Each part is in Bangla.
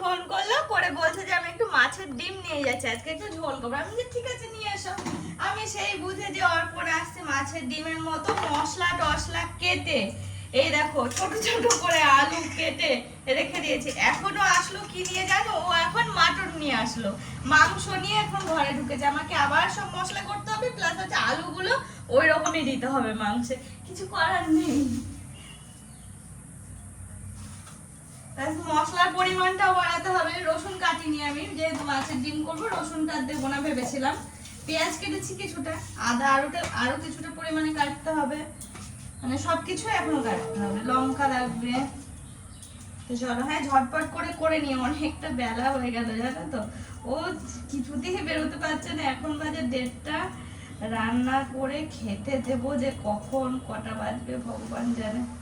ফোন করল, করে বলছে যে আমি একটু মাছের ডিম নিয়ে একটু নিয়ে এসো। আমি সেই বুঝে যে ডিমের মতো মশলা কেটে, এই দেখো, ছোট ছোট করে আলু কেটে রেখে দিয়েছি। এখনও আসলো কি নিয়ে জানো? ও এখন মাটন নিয়ে আসলো। মাংস নিয়ে এখন ঘরে ঢুকেছে। আমাকে আবার সব মশলা করতে হবে প্লাস হচ্ছে আলুগুলো ওই রকমই দিতে হবে মাংসে। কিছু করার নেই তারপর মশলার পরিমাণটাও বাড়াতে হবে। রসুন কাটিনি আমি, যেহেতু মাছের ডিম করব, রসুন কাট দেবো না ভেবেছিলাম। পেঁয়াজ কেটেছি কিছুটা, আদা আরও আরও কিছুটা পরিমাণে কাটতে হবে। মানে সবকিছু এখনও কাটতে হবে। লঙ্কা লাগবে। তো চলো হ্যাঁ ঝটপট করে করে নিয়ে, অনেকটা বেলা হয়ে গেল, জানো তো? ও কিছুতেই বেরোতে পারছে না। এখন বাজে দেড়টা। রান্না করে খেতে দেবো যে কখন, কটা বাজবে, ভগবান জানে।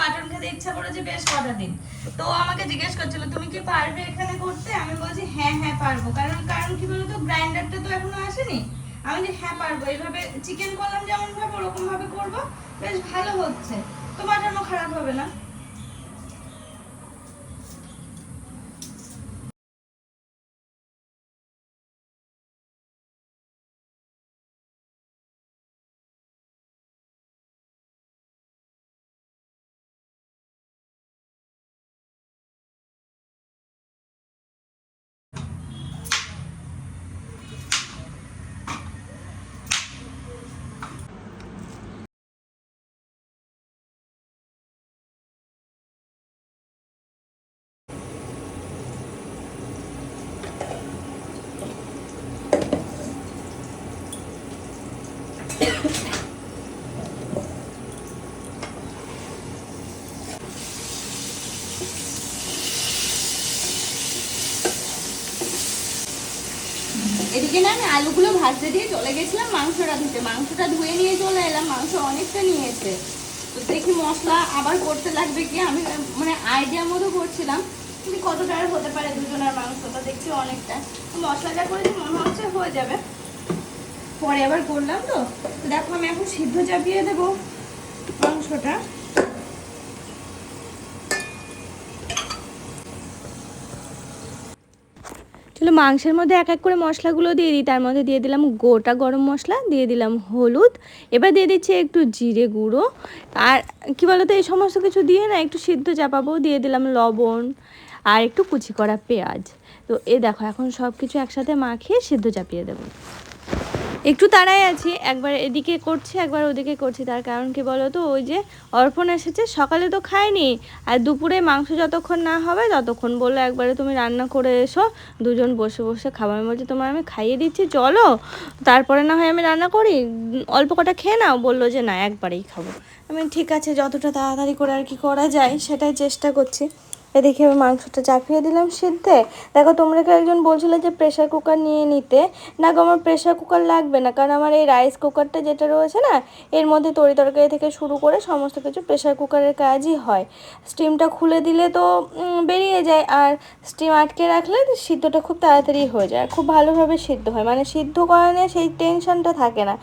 মাটন খেতে ইচ্ছা করেছে বেশ কটা দিন। তো আমাকে জিজ্ঞেস করছিল, তুমি কি পারবে এখানে করতে আমি বলছি হ্যাঁ হ্যাঁ পারব। কারণ কারণ কি বলতো, গ্রাইন্ডারটা তো এখনও আসেনি। আমি যে হ্যাঁ পারব। এইভাবে চিকেন করলাম যেমন ভাবে ওরকম ভাবে করব। বেশ ভালো হচ্ছে। তো মাটনও খারাপ হবে না। এদিকে না, আমি আলুগুলো ভাজতে দিয়ে চলে গেছিলাম মাংসটা ধুতে। মাংসটা ধুয়ে নিয়ে চলে এলাম, মাংস অনেকটা নিয়েছে। তো দেখি মশলা আবার করতে লাগবে কি? আমি মানে আইডিয়া মতো করছিলাম, কিন্তু কতটা হতে পারে দুজনের মাংসটা, দেখছি অনেকটা। মশলাটা করেছি মনে হচ্ছে হয়ে যাবে। পরে আবার করলাম তো। দেখো আমি এখন সিদ্ধ চাপিয়ে দেবো মাংসটা। চলো মাংসের মধ্যে এক এক করে মশলাগুলো দিয়ে দিই। তার মধ্যে দিয়ে দিলাম গোটা গরম মশলা, দিয়ে দিলাম হলুদ। এবার দিয়ে দিচ্ছি একটু জিরে গুঁড়ো। আর কি বলতো, এই সমস্ত কিছু দিয়ে না একটু সিদ্ধ চাপাবো। দিয়ে দিলাম লবণ আর একটু কুচি করা পেঁয়াজ। তো এ দেখো, এখন সব কিছু একসাথে মাখিয়ে সিদ্ধ চাপিয়ে দেবো। একটু তাড়াই আছি, একবার এদিকে করছি, একবার ওদিকে করছি। তার কারণ কি বলো তো ওই যে অর্পণ এসেছে, সকালে তো খায়নি। আর দুপুরে মাংস যতক্ষণ না হবে, ততক্ষণ বলল, একবারে তুমি রান্না করে এসো, দুজন বসে বসে খাব আমি বলছি তোমার আমি খাইয়ে দিচ্ছি, চলো। তারপরে না হয় আমি রান্না করি, অল্প কটা খেয়ে নাও। বলল যে, না, একবারেই খাব। আমি ঠিক আছে, যতটা তাড়াতাড়ি করে আর কি করা যায়, সেটাই চেষ্টা করছি। এদিকে আমি মাংসটা চাপিয়ে দিলাম সিদ্ধে। দেখো, তোমরা কেউ একজন বলছিলে যে প্রেশার কুকার নিয়ে নিতে। না গো, আমার প্রেশার কুকার লাগবে না, কারণ আমার এই রাইস কুকারটা যেটা রয়েছে না, এর মধ্যে তরি তরকারি থেকে শুরু করে সমস্ত কিছু প্রেশার কুকারের কাজই হয়। স্টিমটা খুলে দিলে তো বেরিয়ে যায়, আর স্টিম আটকে রাখলে সিদ্ধটা খুব তাড়াতাড়ি হয়ে যায় খুব ভালোভাবে সিদ্ধ হয়। মানে সিদ্ধ করা নিয়ে সেই টেনশনটা থাকে না,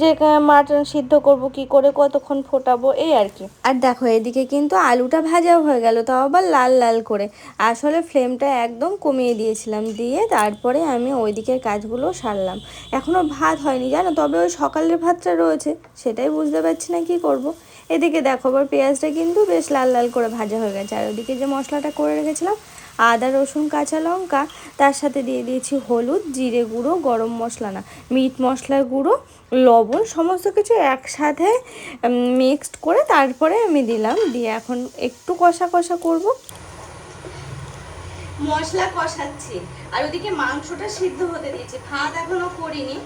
যে মাটন সিদ্ধ করব, কি করে কতক্ষণ ফোটাবো, এই আর কি। আর দেখো, এদিকে কিন্তু আলুটা ভাজাও হয়ে গেল, তাও আবার লাল লাল করে। আসলে ফ্লেমটা একদম কমিয়ে দিয়েছিলাম, দিয়ে তারপরে আমি ওই দিকের কাজগুলো সারলাম। এখনও ভাত হয়নি, জানো? তবে ওই সকালের ভাতটা রয়েছে, সেটাই বুঝতে পারছি না কি করব। এদিকে দেখো, আবার পেঁয়াজটা কিন্তু বেশ লাল লাল করে ভাজা হয়ে গেছে। আর ওদিকে যে মশলাটা করে রেখেছিলাম, আদা, রসুন, কাঁচা লঙ্কা, তার সাথে দিয়ে দিয়েছি হলুদ, জিরে গুঁড়ো, গরম মশলা না, মিট মশলার গুঁড়ো, লবণ, সমস্ত কিছু একসাথে মিক্সড করে তারপরে আমি দিলাম। দিয়ে এখন একটু কষা কষা করব। মশলা কষাচ্ছি। আর ওদিকে মাংসটা সিদ্ধ হতে দিয়েছি। ভাত এখনও করিনি।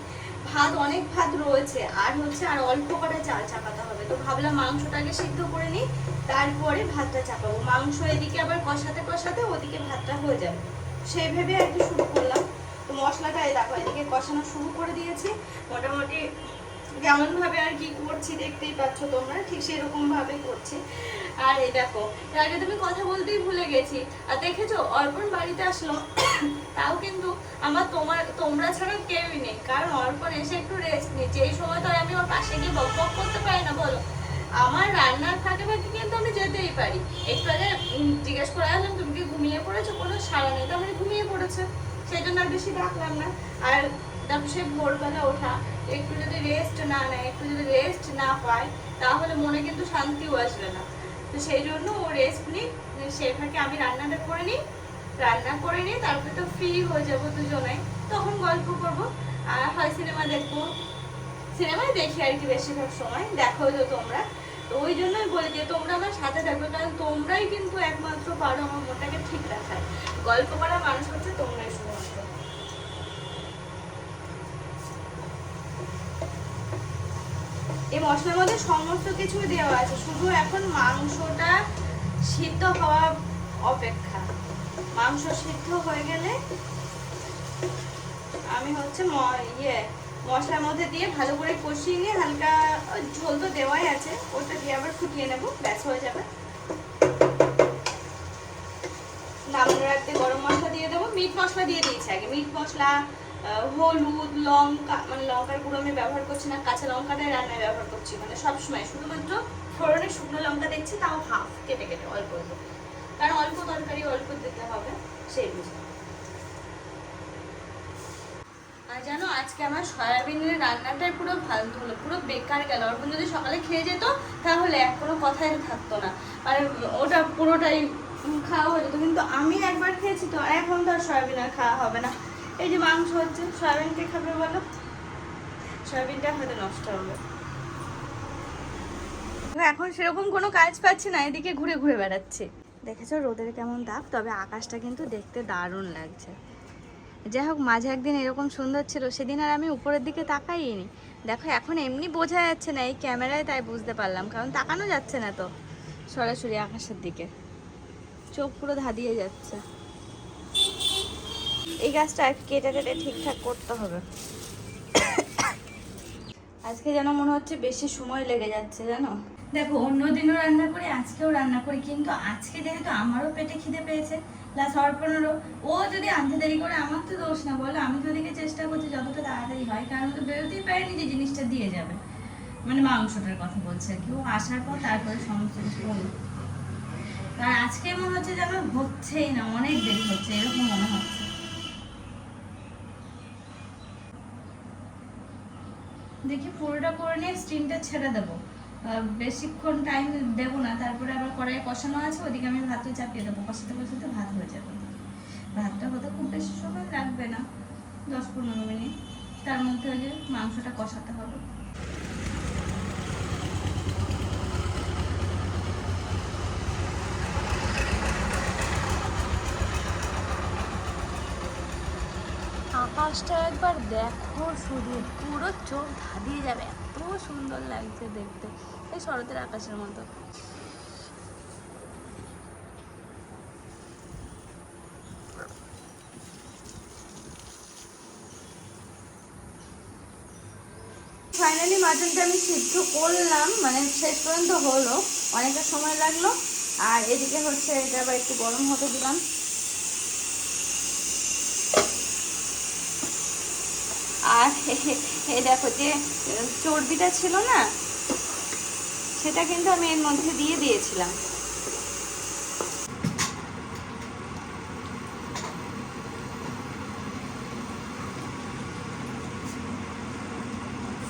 ভাত অনেক ভাত রয়েছে। আর হচ্ছে আর অল্প করে চাল চাপাতে হবে। তো ভাবলাম মাংসটাকে সিদ্ধ করে নিই, তারপরে ভাতটা চাপাবো। মাংস এদিকে আবার কষাতে কষাতে ওদিকে ভাতটা হয়ে যাবে। সেই ভেবে আর কি শুরু করলাম। তো মশলাটা এই দেখো, এদিকে কষানো শুরু করে দিয়েছি। মোটামুটি কেমন ভাবে আর কি করছি, দেখতেই পাচ্ছ তোমরা, ঠিক সেরকম ভাবে করছি। আর এই দেখো, এর আগে তুমি কথা বলতেই ভুলে গেছি। আর দেখেছ, অর্পণ বাড়িতে আসলো, তাও কিন্তু আমার তোমার, তোমরা ছাড়া কেউই নেই। কারণ অর্পণ এসে একটু রেস্ট নিচ্ছে। এই সময় তো আমি ওর পাশে গিয়ে বক বক করতে পারি না, বলো। আমার রান্নার ফাঁকে ফাঁকে কিন্তু আমি যেতেই পারি। একটু আগে জিজ্ঞেস করে আসলাম, তুমি কি ঘুমিয়ে পড়েছো? কোনো সারা নেই। তাহলে ঘুমিয়ে পড়েছে। সেই জন্য আর বেশি ডাকলাম না। আর তারপর সে ভোরবেলা ওঠা। একটু যদি রেস্ট না নেয়, একটু যদি রেস্ট না পায়, তাহলে মনে কিন্তু শান্তিও আসবে না। তো সেই জন্য ও রেস্ট নিই সে ফাঁকে আমি রান্নাটা করে নিই। রান্না করে নিই তারপরে তো ফ্রি হয়ে যাব দুজনে। তখন গল্প করব। আর হয় সিনেমা দেখব। সিনেমাই দেখি আর কি বেশিরভাগ সময়। দেখো তো তোমরা। তো ওই জন্যই বলি যে তোমরা আমার সাথে থাকবে, কারণ তোমরাই কিন্তু একমাত্র পারো আমার মনটাকে ঠিক রাখায় গল্প করা মানুষ হচ্ছে তোমরাই শুধুমাত্র এই মশলার মধ্যে সমস্ত কিছু দেওয়া আছে, শুধু এখন মাংসটা সিদ্ধ হওয়া অপেক্ষা। মাংস সিদ্ধ হয়ে গেলে আমি হচ্ছে ইয়ে মশলার মধ্যে দিয়ে ভালো করে কষিয়ে নিয়ে হালকা ঝোল তো দেওয়াই আছে, ওটা দিয়ে আবার ফুটিয়ে নেব, ব্যাস হয়ে যাবে। নামানোর আগে গরম মশলা দিয়ে দেবো, মিট মশলা দিয়ে দিয়েছি আগে, মিট মশলা হলুদ, লঙ্কা মানে লঙ্কার গুঁড়ো আমি ব্যবহার করছি না, কাঁচা লঙ্কাটাই রান্নায় ব্যবহার করছি মানে সবসময় শুধুমাত্র ফোড়নে শুকনো লঙ্কা দেখছি, তাও হাফ কেটে কেটে, অল্প অল্প। কারণ অল্প তরকারি, অল্প দিতে হবে, সেই বুঝে। আর জানো, আজকে আমার সয়াবিনের রান্নাটাই পুরো ফালতু হলো, পুরো বেকার গেল। অর্পণ যদি সকালে খেয়ে যেত, তাহলে এক কোনো কথাই থাকতো না। আর ওটা পুরোটাই খাওয়া হয়ে যেত, কিন্তু আমি একবার খেয়েছি তো এখন তো আর সয়াবিন আর খাওয়া হবে না। এই যে মাংস হচ্ছে সয়াবিনকে খাবে বলো? সয়াবিনটা হয়তো নষ্ট হবে। এখন সেরকম কোনো কাজ পাচ্ছি না, এদিকে ঘুরে ঘুরে বেড়াচ্ছে। দেখেছ, রোদের কেমন তাপ, তবে আকাশটা কিন্তু দেখতে দারুণ লাগছে। যাই হোক, মাঝে একদিন এরকম সুন্দর ছিল, সেদিন আর আমি উপরের দিকে তাকাইনি। দেখো, এখন এমনি বোঝা যাচ্ছে না এই ক্যামেরায়, তাই বুঝতে পারলাম, কারণ তাকানো যাচ্ছে না তো, সরাসরি আকাশের দিকে। চোখ পুরো ধাঁধিয়ে যাচ্ছে। এই গাছটা আর কেটে কেটে ঠিকঠাক করতে হবে। আজকে যেন মনে হচ্ছে বেশি সময় লেগে যাচ্ছে, জানো? দেখো অন্য দিনও রান্না করি, আজকেও রান্না করি, কিন্তু আজকে যেহেতু আমারও পেটে খিদে পেয়েছে প্লাস অর্পণেরও, ও যদি আনতে দেরি করে, আমার তো দোষ না, বলো? আমি তো ওদিকে চেষ্টা করছি যতটা তাড়াতাড়ি হয়, কারণ তো বেরোতেই পারেনি যে জিনিসটা দিয়ে যাবে। মানে মাংসটার কথা বলছে আর কি। ও আসার পর তারপরে সমস্ত কিছু কারণ আজকে মনে হচ্ছে যেন হচ্ছেই না, অনেক দেরি হচ্ছে, এরকম মনে হচ্ছে। দেখি পুরোটা করে নিয়ে স্টিমটা ছেড়ে দেবো। বেশিক্ষণ টাইম দেব না, তারপরে আবার কড়াই কষানো আছে, ওদিকে আমি ভাতও চাপিয়ে দেবো, কষাতে কষাতে ভাত হয়ে যাবে। ভাতটা হতে খুব বেশি সময় লাগবে না, দশ পনেরো মিনিট। তার মধ্যে ওই যে মাংসটা কষাতে হবে। আকাশটা একবার দেখো শুধু পুরো চোখ ধাঁধিয়ে যাবে। এত সুন্দর লাগছে দেখতে। এই শরতের আকাশের মতো। ফাইনালি মাটনটা আমি সিদ্ধ করলাম মানে শেষ পর্যন্ত হলো। অনেকটা সময় লাগল। আর এদিকে হচ্ছে এটা আবার একটু গরম হতে দিলাম। আর এই দেখো যে, চর্বিটা ছিল না, সেটা কিন্তু আমি এর মধ্যে দিয়ে দিয়েছিলাম।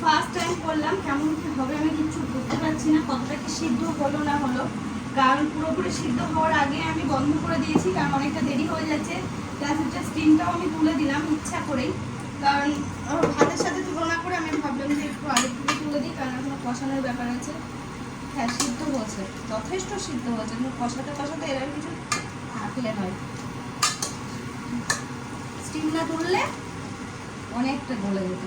ফার্স্ট টাইম করলাম কেমন কি হবে আমি কিচ্ছু বুঝতে পারছি না, কতটা কি সিদ্ধ হলো না হলো। কারণ পুরোপুরি সিদ্ধ হওয়ার আগে আমি বন্ধ করে দিয়েছি, কারণ অনেকটা দেরি হয়ে যাচ্ছে। হচ্ছে স্টিমটাও আমি তুলে দিলাম ইচ্ছা করেই। কারণ ভাতের সাথে তুলনা করে আমি ভাবলাম যে একটু আগে থেকে তুলে দিই, কারণ এখনও কষানোর ব্যাপার আছে। হ্যাঁ সিদ্ধ হয়েছে, যথেষ্ট সিদ্ধ হয়েছে, কিন্তু কষাতে কষাতে এরকম কিছু থাকলে হয় স্টিম না তুললে অনেকটা গলে যেত।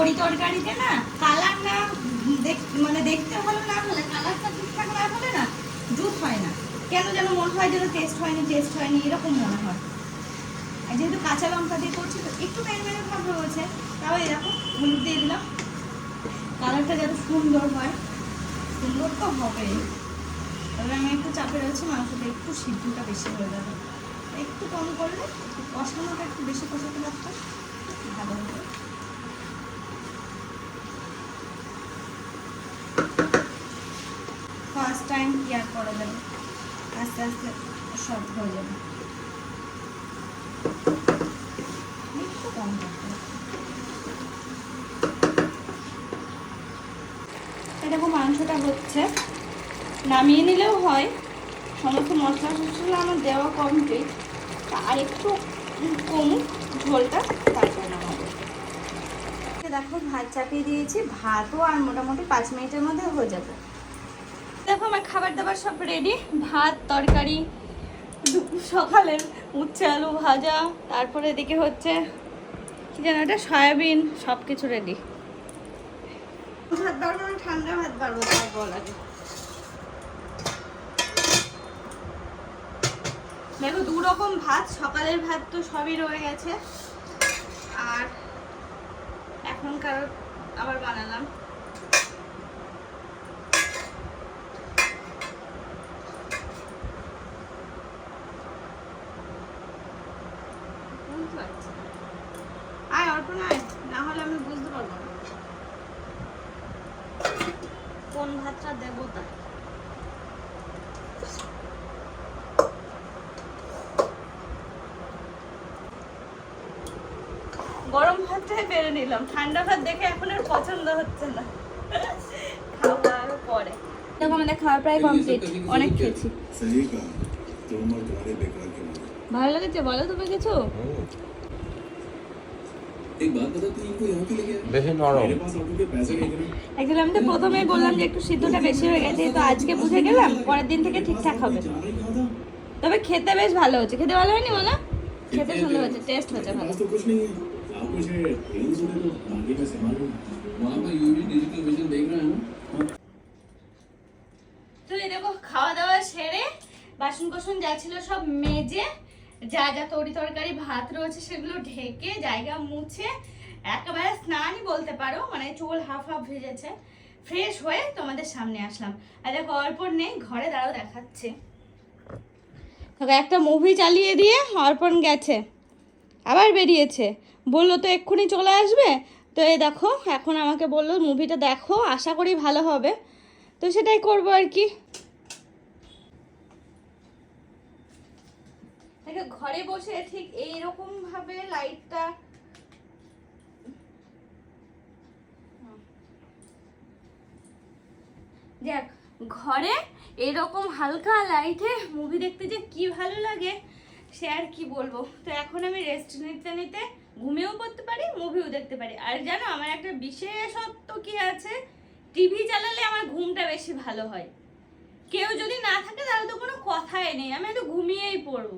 তরি তরকারিতে না, কালার না মানে দেখতে ভালো না হলে, কালারটা ঠিকঠাক না হলে না জুত হয় না। কেন যেন মনে হয় যেন টেস্ট হয়নি টেস্ট হয়নি, এরকম মনে হয়। আর যেহেতু কাঁচা লঙ্কা দিয়ে করছি, তো একটু মেরে মেরে ভাব রয়েছে তাও এরকম হলুদ দিয়ে দিলাম। কালারটা যাতে সুন্দর হয়, সুন্দর তো হবে তবে আমি একটু চাপে রয়েছি, মাংসটা একটু সিদ্ধটা বেশি হয়ে যাবে। একটু কম করলে কষানোটা একটু বেশি কষাতে পারতাম ভালো হতো টাইম কেয়ার করা যাবে? আস্তে আস্তে সব হয়ে যাবে। একটু মাংসটা হচ্ছে। নামিয়ে নিলেও হয়। সমস্ত মশলা টশলা আমার দেওয়া কমপ্লিট আর একটু কমুক ঝোলটা তারপরে নামাবো। দেখো, ভাত চাপিয়ে দিয়েছি। ভাতও আর মোটামুটি পাঁচ মিনিটের মধ্যে হয়ে যাবে। দেখো, আমার খাবার দাবার সব রেডি ভাত, তরকারি সকালের উচ্ছে, আলু ভাজা, তারপরে এদিকে হচ্ছে, কি যেন এটা সয়াবিন সব কিছু রেডি ভাত না ঠান্ডা ভাত দেখো দু রকম ভাত, সকালের ভাত তো সবই রয়ে গেছে। আর এখনকার আবার বানালাম বুঝতে পারছি না। আয় অল্প নয় না হলে আমি বুঝতে পারব না কোন ভাতটা দেবো তা গরম ভাতটাই বেড়ে নিলাম। ঠান্ডা ভাত দেখে এখন আর পছন্দ হচ্ছে না। খাওয়ার পরে। আমাদের প্রায় কমপ্লিট অনেক খেয়েছি। ভালো বলো তুমি কিছু? আমি তো বললাম যে একটু সিদ্ধটা বেশি হয়ে গেছে তো আজকে বুঝে গেলাম পরের দিন থেকে ঠিকঠাক হবে। তবে খেতে বেশ ভালো হচ্ছে। খেতে ভালো হয়নি বলো? খেতে সুন্দর হচ্ছে টেস্ট হচ্ছে ভালো। आप कुछ है ट्रेन से तो बाकी का सामान वहाँ पर यूवी डिजिटल विजन देख रहे हैं ना তো এই দেখো খাওয়া দাওয়া সেরে বাসন কোসন যা ছিল সব মেজে যা যা তরি তরকারি ভাত রয়েছে সেগুলো ঢেকে জায়গা মুছে একেবারে স্নানই বলতে পারো মানে চুল হাফ হাফ ভেজেছে ফ্রেশ হয়ে তোমাদের সামনে আসলাম আর দেখো অর্পণ নেই ঘরে দাঁড়াও দেখাচ্ছে দেখো একটা মুভি চালিয়ে দিয়ে অর্পণ গেছে আবার বেরিয়েছে। বলল, তো এক্ষুনি চলে আসবে? তো এই দেখো, এখন আমাকে বলল, মুভিটা দেখো, আশা করি ভালো হবে। তো সেটাই করব আর কি। ঘরে বসে ঠিক এইরকম ভাবে লাইটটা দেখ, ঘরে এরকম হালকা লাইটে মুভি দেখতে যে কি ভালো লাগে সে আর কি বলব? তো এখন আমি রেস্ট নিতে নিতে ঘুমিয়েও পড়তে পারি মুভিও দেখতে পারি। আর জানো, আমার একটা বিশেষত্ব কি আছে? টিভি চালালে আমার ঘুমটা বেশি ভালো হয়। কেউ যদি না থাকে, তাহলে তো কোনো কথাই নেই। আমি একটু ঘুমিয়েই পড়ব।